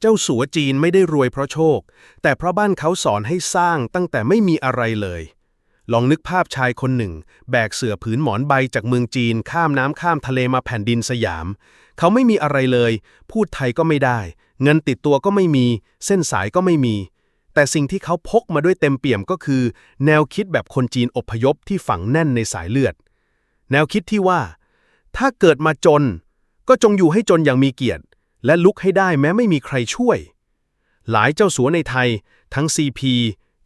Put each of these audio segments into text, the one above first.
เจ้าสัวจีนไม่ได้รวยเพราะโชค แต่เพราะบ้านเขาสอนให้สร้างตั้งแต่ไม่มีอะไรเลย ลองนึกภาพชายคนหนึ่ง แบกเสื่อผืนหมอนใบจากเมืองจีนข้ามน้ำข้ามทะเลมาแผ่นดินสยาม เขาไม่มีอะไรเลย พูดไทยก็ไม่ได้ เงินติดตัวก็ไม่มี เส้นสายก็ไม่มี แต่สิ่งที่เขาพกมาด้วยเต็มเปี่ยมก็คือ แนวคิดแบบคนจีนอพยพที่ฝังแน่นในสายเลือด แนวคิดที่ว่า ถ้าเกิดมาจน ก็จงอยู่ให้จนอย่างมีเกียรติ และลุกให้ได้แม้ไม่มีใครช่วย หลายเจ้าสัวในไทย ทั้ง CP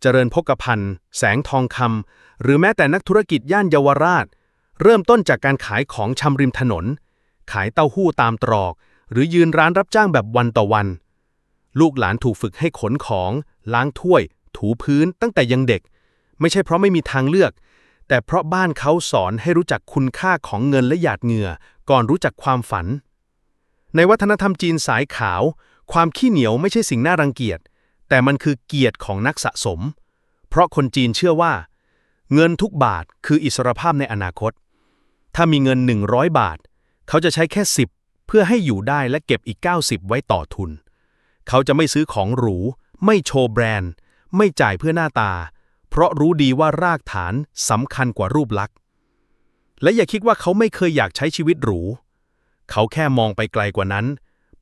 เจริญพกพันธ์แสงทองคำหรือแม้แต่นักธุรกิจย่านเยาวราช เริ่มต้นจากการขายของชำริมถนน ขายเต้าหู้ตามตรอก หรือยืนร้านรับจ้างแบบวันต่อวัน ลูกหลานถูกฝึกให้ขนของ ล้างถ้วย ถูพื้นตั้งแต่ยังเด็ก ไม่ใช่เพราะไม่มีทางเลือก แต่เพราะบ้านเขาสอนให้รู้จักคุณค่าของเงินและหยาดเหงื่อ ก่อนรู้จักความฝัน ในวัฒนธรรมจีนสายขาว ความขี้เหนียวไม่ใช่สิ่งน่ารังเกียจ แต่มันคือเกียรติของนักสะสม เพราะคนจีนเชื่อว่า เงินทุกบาทคืออิสรภาพในอนาคต ถ้ามีเงิน 100 บาท เขาจะใช้แค่ 10 เพื่อให้อยู่ได้และเก็บอีก 90 ไว้ต่อทุน เขาจะไม่ซื้อของหรู ไม่โชว์แบรนด์ ไม่จ่ายเพื่อหน้าตา เพราะรู้ดีว่ารากฐานสำคัญกว่ารูปลักษณ์และอย่าคิดว่าเขาไม่เคยอยากใช้ชีวิตหรูเเขาแค่มองไปไกลกว่านั้น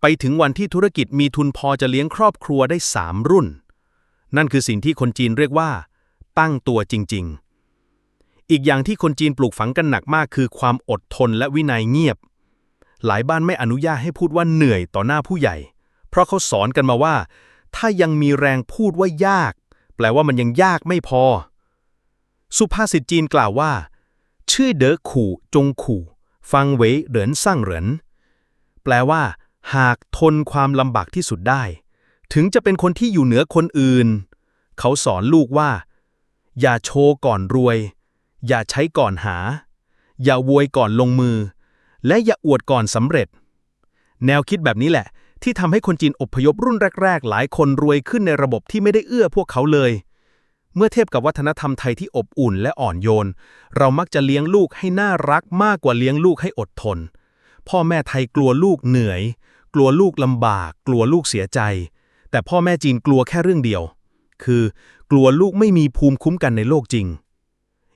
ไปถึงวันที่ธุรกิจมีทุนพอจะเลี้ยงครอบครัวได้สามรุ่น นั่นคือสิ่งที่คนจีนเรียกว่า ตั้งตัวจริง ๆ อีกอย่างที่คนจีนปลูกฝังกันหนักมากคือความอดทนและวินัยเงียบ หลายบ้านไม่อนุญาตให้พูดว่าเหนื่อยต่อหน้าผู้ใหญ่ เพราะเขาสอนกันมาว่า ถ้ายังมีแรงพูดว่ายาก แปลว่ามันยังยากไม่พอ สุภาษิตจีนกล่าวว่า ชื่อเดอขู่จงขู่ ฟังเวยเหรินสร้างเหรินแปลว่า หากทนความลำบากที่สุดได้ ถึงจะเป็นคนที่อยู่เหนือคนอื่น เขาสอนลูกว่า อย่าโชว์ก่อนรวย อย่าใช้ก่อนหา อย่าโวยก่อนลงมือ และอย่าอวดก่อนสำเร็จ แนวคิดแบบนี้แหละ ที่ทำให้คนจีนอพยพรุ่นแรก ๆ หลายคนรวยขึ้นในระบบที่ไม่ได้เอื้อพวกเขาเลย เมื่อเทียบกับวัฒนธรรมไทยที่อบอุ่นและอ่อนโยน เรามักจะเลี้ยงลูกให้น่ารักมากกว่าเลี้ยงลูกให้อดทน พ่อแม่ไทยกลัวลูกเหนื่อย กลัวลูกลำบาก กลัวลูกเสียใจ แต่พ่อแม่จีนกลัวแค่เรื่องเดียว คือกลัวลูกไม่มีภูมิคุ้มกันในโลกจริง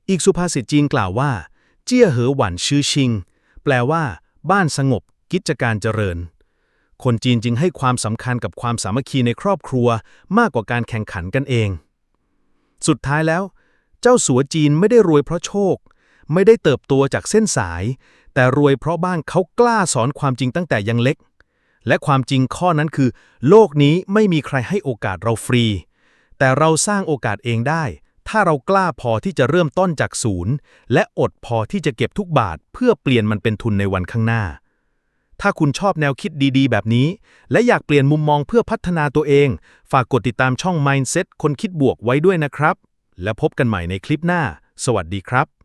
อีกสุภาษิตจีนกล่าวว่า เจี้ยเหอหวันชื่อชิง แปลว่า บ้านสงบ กิจการเจริญ คนจีนจึงให้ความสำคัญกับความสามัคคีในครอบครัวมากกว่าการแข่งขันกันเอง สุดท้ายแล้ว เจ้าสัวจีนไม่ได้รวยเพราะโชค ไม่ได้เติบโตจากเส้นสาย แต่รวยเพราะบ้านเขากล้าสอนความจริงตั้งแต่ยังเล็ก และความจริงข้อนั้นคือ โลกนี้ไม่มีใครให้โอกาสเราฟรี แต่เราสร้างโอกาสเองได้ ถ้าเรากล้าพอที่จะเริ่มต้นจากศูนย์ และอดพอที่จะเก็บทุกบาทเพื่อเปลี่ยนมันเป็นทุนในวันข้างหน้า ถ้าคุณชอบแนวคิดดีๆ แบบนี้ และอยากเปลี่ยนมุมมองเพื่อพัฒนาตัวเอง ฝากกดติดตามช่อง Mindset คนคิดบวกไว้ด้วยนะครับ แล้วพบกันใหม่ในคลิปหน้า สวัสดีครับ